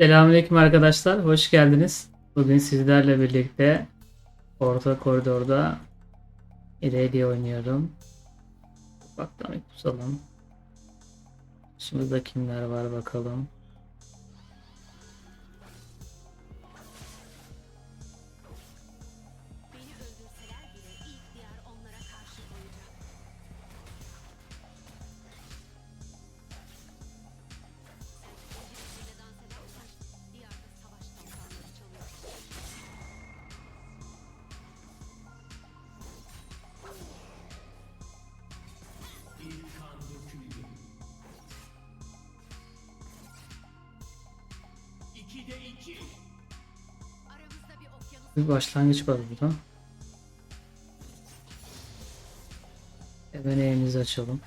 Selamünaleyküm arkadaşlar. Hoş geldiniz. Bugün sizlerle birlikte orta koridorda Irelia oynuyorum. Ufaktan bir pusalım. Şimdi kimler var bakalım. Bir başlangıç var burada. Hemen elimizi açalım.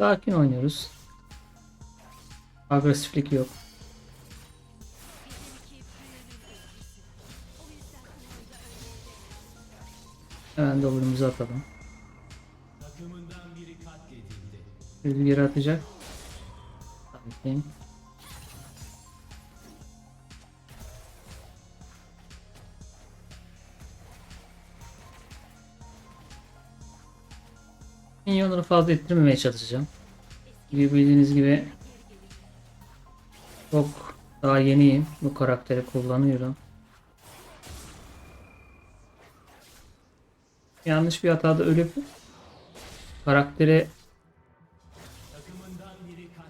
Sakin oynuyoruz. Agresiflik yok. Hemen W'muzu atalım. Katledildi. Rüzgarı atacak. Sakin. Minyonları fazla ittirmemeye çalışacağım. Gibi bildiğiniz gibi çok daha yeniyim. Bu karakteri kullanıyorum. Yanlış bir hatada ölüp karakteri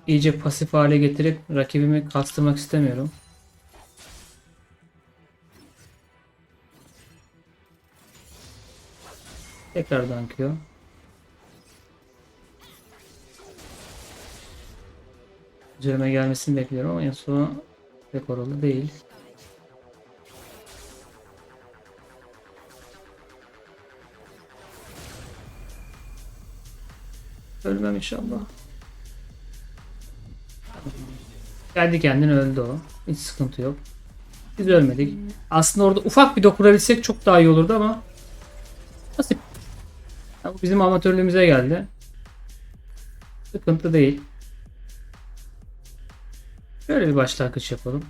iyice pasif hale getirip rakibimi kastırmak istemiyorum. Tekrar dankıyor. Üzerime gelmesini bekliyorum ama Yasuo pek oralı değil. Ölmem inşallah. Kendi kendine öldü o. Hiç sıkıntı yok. Biz ölmedik. Aslında orada ufak bir dokunabilsek çok daha iyi olurdu ama nasip. Ya bu bizim amatörlüğümüze geldi. Sıkıntı değil. Şöyle bir başlangıç yapalım.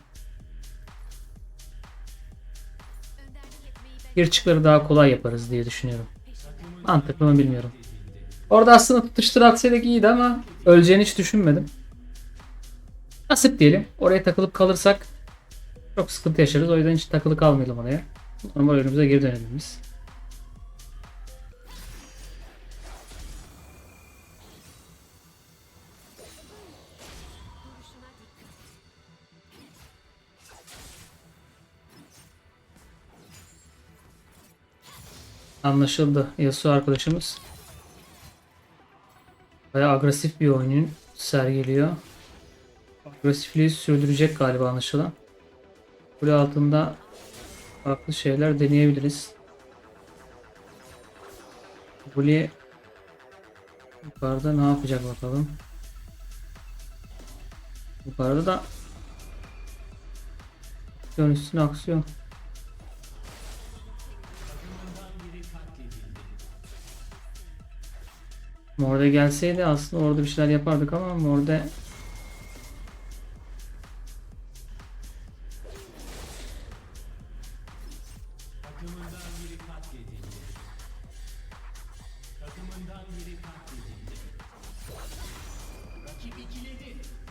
Gir çıkları daha kolay yaparız diye düşünüyorum. Mantıklı mı bilmiyorum. Orada aslında tutuştur atsaydık iyiydi ama öleceğini hiç düşünmedim. Nasip diyelim. Oraya takılıp kalırsak çok sıkıntı yaşarız. O yüzden hiç takılı kalmayalım oraya. Normal önümüze geri dönelim biz. Anlaşıldı. Yasuo arkadaşımız. Bayağı agresif bir oyun sergiliyor. Agresifliği sürdürecek galiba anlaşılan. Kule altında farklı şeyler deneyebiliriz. Kule yukarıda ne yapacak bakalım. Yukarıda da aksiyon üstüne aksiyon. Morde gelseydi aslında orada bir şeyler yapardık ama.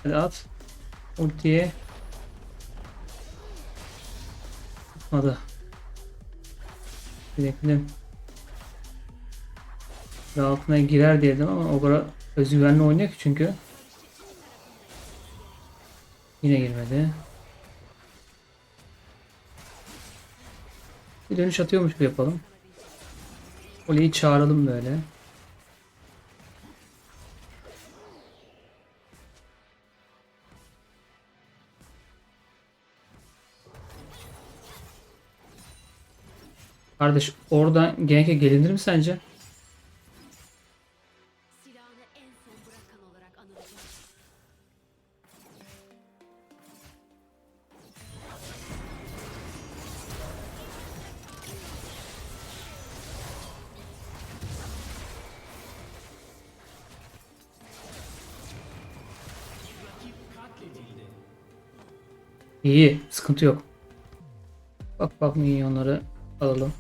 Hadi at. Ultiye. Tutmadı. Bekledim. Ve altına girer diyedim ama o kadar özgüvenli oynuyor ki çünkü. Yine girmedi. Bir dönüş atıyormuş gibi yapalım. Oli'yi çağıralım böyle. Kardeş oradan Genk'e gelinir mi sence? Sıkıntı yok. Bak bak minyonları alalım.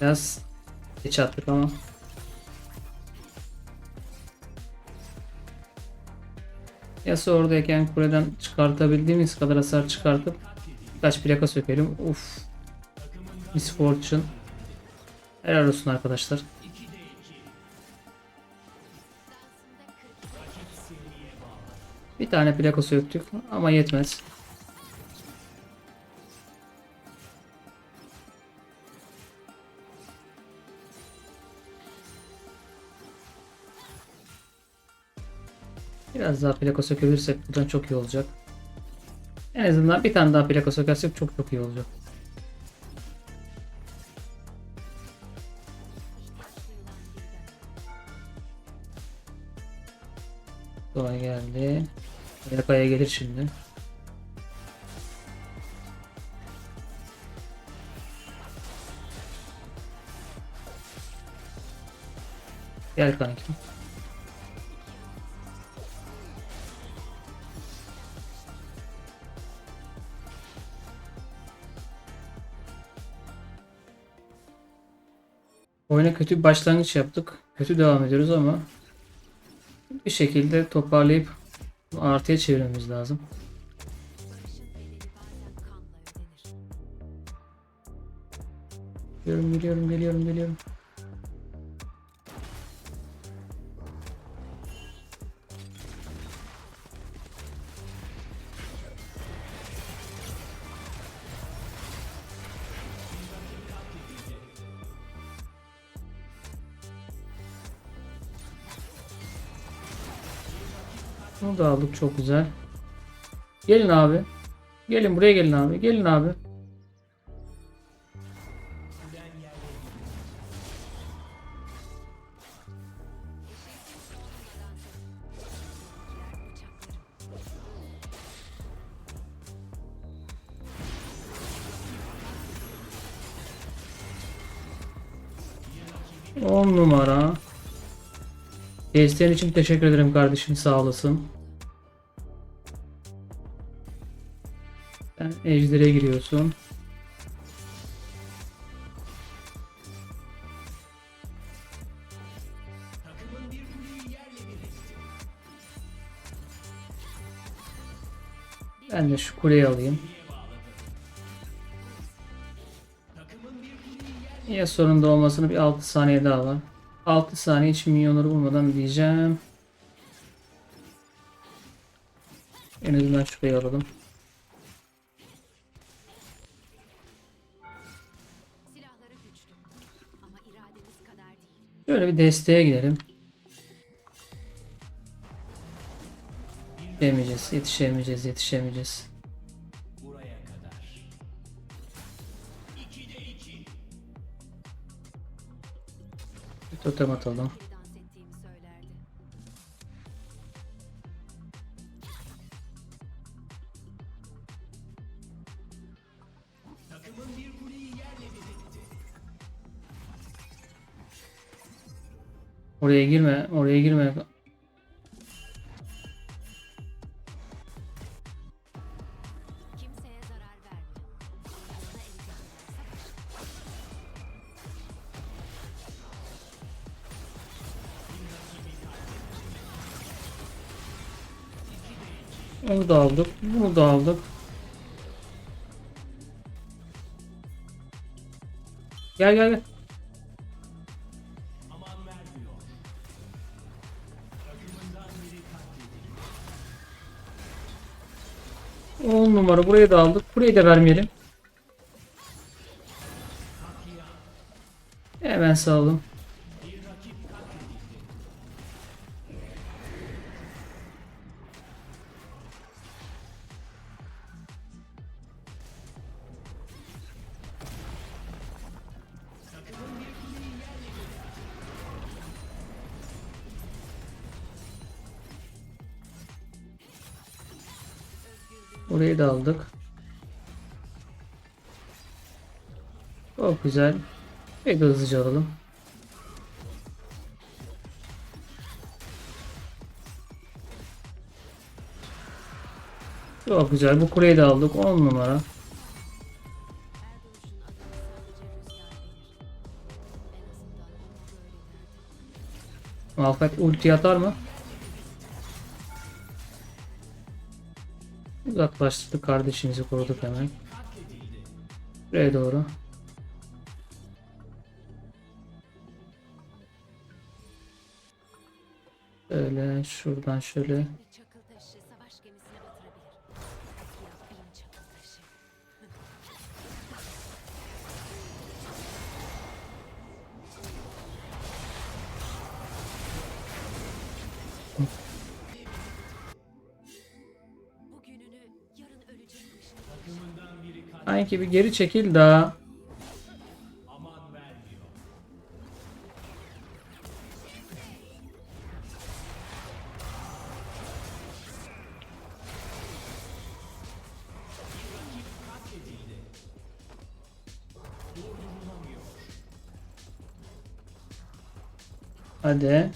Biraz geç attık ama. Yasa oradayken kuleden çıkartabildiğimiz kadar hasar çıkartıp birkaç plaka sökelim. Uf. Miss Fortune. Helal olsun arkadaşlar. Bir tane plaka söktük ama yetmez. Biraz daha plaka sökebilirsek buradan çok iyi olacak. En azından bir tane daha plaka sökersek çok çok iyi olacak. Doğa geldi. Plakaya gelir şimdi. Gel kanki. Oyuna kötü bir başlangıç yaptık. Kötü devam ediyoruz ama bir şekilde toparlayıp artıya çevirmemiz lazım. Geliyorum, geliyorum, geliyorum, geliyorum. Bunu da aldık çok güzel. Gelin abi. Gelin buraya gelin abi. Gelin abi. Desteğin için teşekkür ederim kardeşim sağ olasın. Sen ejdere giriyorsun. Ben de şu kuleyi alayım. Yerle Niye sorunda olmasını bir 6 saniye daha var. 6 saniye hiç minyonları bulmadan diyeceğim. En azından şurayı alalım. Şöyle bir desteğe gidelim. Yetişemeyeceğiz, yetişemeyeceğiz, yetişemeyeceğiz. Bir etti. Oraya girme, oraya girme. Onu da aldık, bunu da aldık. Gel gel gel. 10 numara burayı da aldık. Burayı da vermeyelim. Hemen sağ olun. Burayı da aldık. Çok güzel. Ve de hızlıca alalım. Çok güzel. Bu kuleyi de aldık. 10 numara. Malphite ulti atar mı? Uzaklaştırdık kardeşimizi koruduk hemen. Buraya doğru. Şöyle şuradan şöyle. Sanki bir geri çekil daha. Hadi.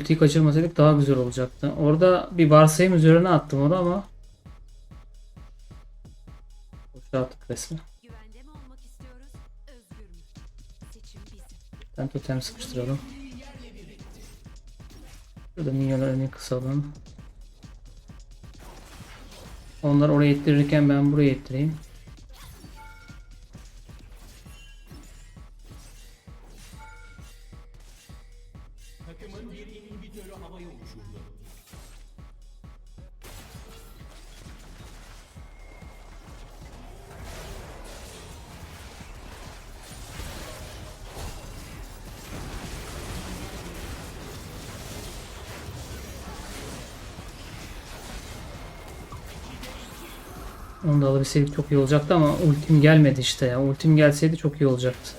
Ultiyi kaçırmasaydık daha güzel olacaktı. Orada bir varsayım üzerine attım onu ama Boşa attık resmen. Ben totem sıkıştıralım. Şurada minyonlarını kısalım. Onlar oraya ittirirken ben buraya ittireyim. Onu da alabilseydik çok iyi olacaktı ama ultim gelmedi işte ya. Ultim gelseydi çok iyi olacaktı.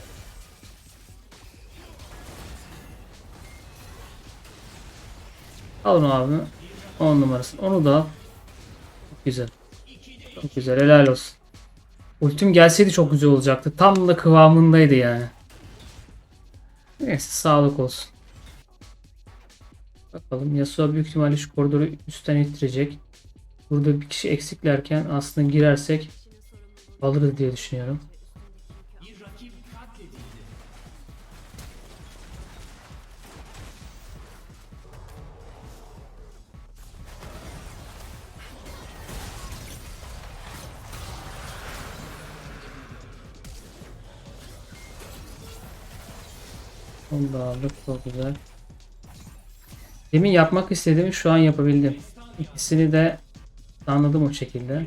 Al onu abi. 10 numarası. Onu da. Çok güzel. Çok güzel. Helal olsun. Ultim gelseydi çok güzel olacaktı. Tam da kıvamındaydı yani. Neyse sağlık olsun. Bakalım Yasuo büyük ihtimalle şu koridoru üstten ittirecek. Burada bir kişi eksiklerken aslında girersek alırız diye düşünüyorum. Onu. Çok güzel. Demin yapmak istediğimi şu an yapabildim. İkisini de anladım o şekilde.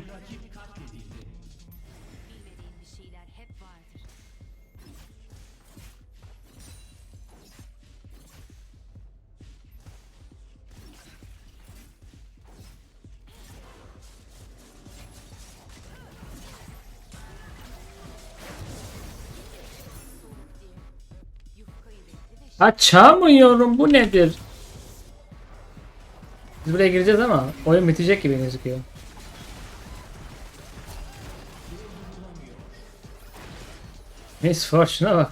Açamıyorum bu nedir? Biz buraya gireceğiz ama oyun bitecek gibi gözüküyor. É esse forte não.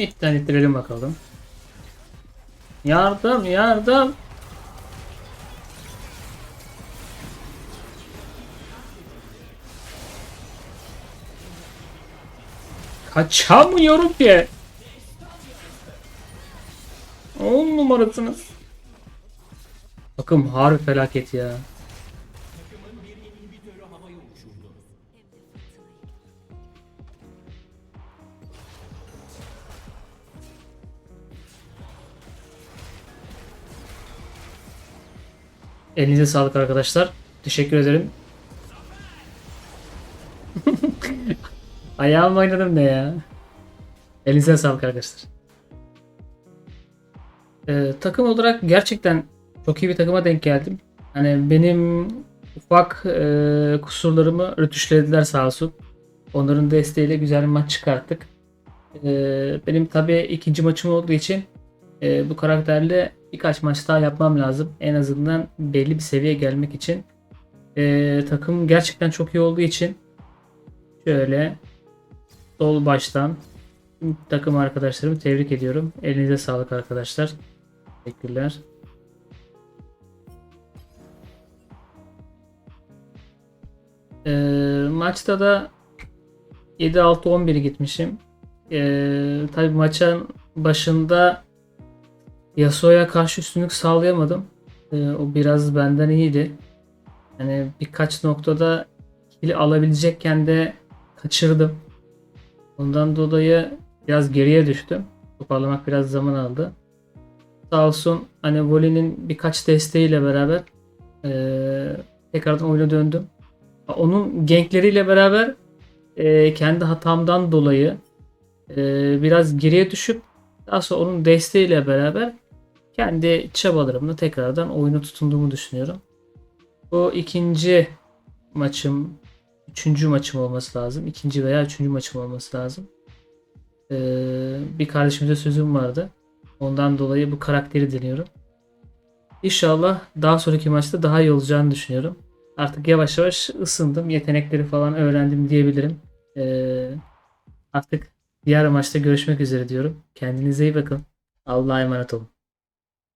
Midden ittirelim bakalım. Yardım yardım. Kaçamıyorum ki. On numarasınız. Bakın harbi felaket ya. Elinize sağlık arkadaşlar. Teşekkür ederim. Ayağımla oynadım ne ya? Elinize sağlık arkadaşlar. Ee, takım olarak gerçekten çok iyi bir takıma denk geldim. Hani benim ufak e, kusurlarımı rötuşlediler sağ olsun. Onların desteğiyle güzel bir maç çıkarttık. Ee, benim tabii ikinci maçım olduğu için e, bu karakterle birkaç maç daha yapmam lazım. En azından belli bir seviyeye gelmek için. E, takım gerçekten çok iyi olduğu için şöyle sol baştan takım arkadaşlarımı tebrik ediyorum. Elinize sağlık arkadaşlar. Teşekkürler. E, maçta da 7-6-11 gitmişim. E, tabii maçın başında Yasuo'ya karşı üstünlük sağlayamadım. Ee, o biraz benden iyiydi. Yani birkaç noktada kill alabilecekken de kaçırdım. Ondan dolayı biraz geriye düştüm. Toparlamak biraz zaman aldı. Sağ olsun hani Voli'nin birkaç desteğiyle beraber eee, tekrardan oyuna döndüm. Onun gankleriyle beraber eee, kendi hatamdan dolayı eee, biraz geriye düşüp daha sonra onun desteğiyle beraber kendi çabalarımla tekrardan oyunu tutunduğumu düşünüyorum. Bu ikinci maçım, üçüncü maçım olması lazım. İkinci veya üçüncü maçım olması lazım. Ee, bir kardeşimize sözüm vardı. Ondan dolayı bu karakteri deniyorum. İnşallah daha sonraki maçta daha iyi olacağını düşünüyorum. Artık yavaş yavaş ısındım. Yetenekleri falan öğrendim diyebilirim. Ee, artık diğer maçta görüşmek üzere diyorum. Kendinize iyi bakın. Allah'a emanet olun.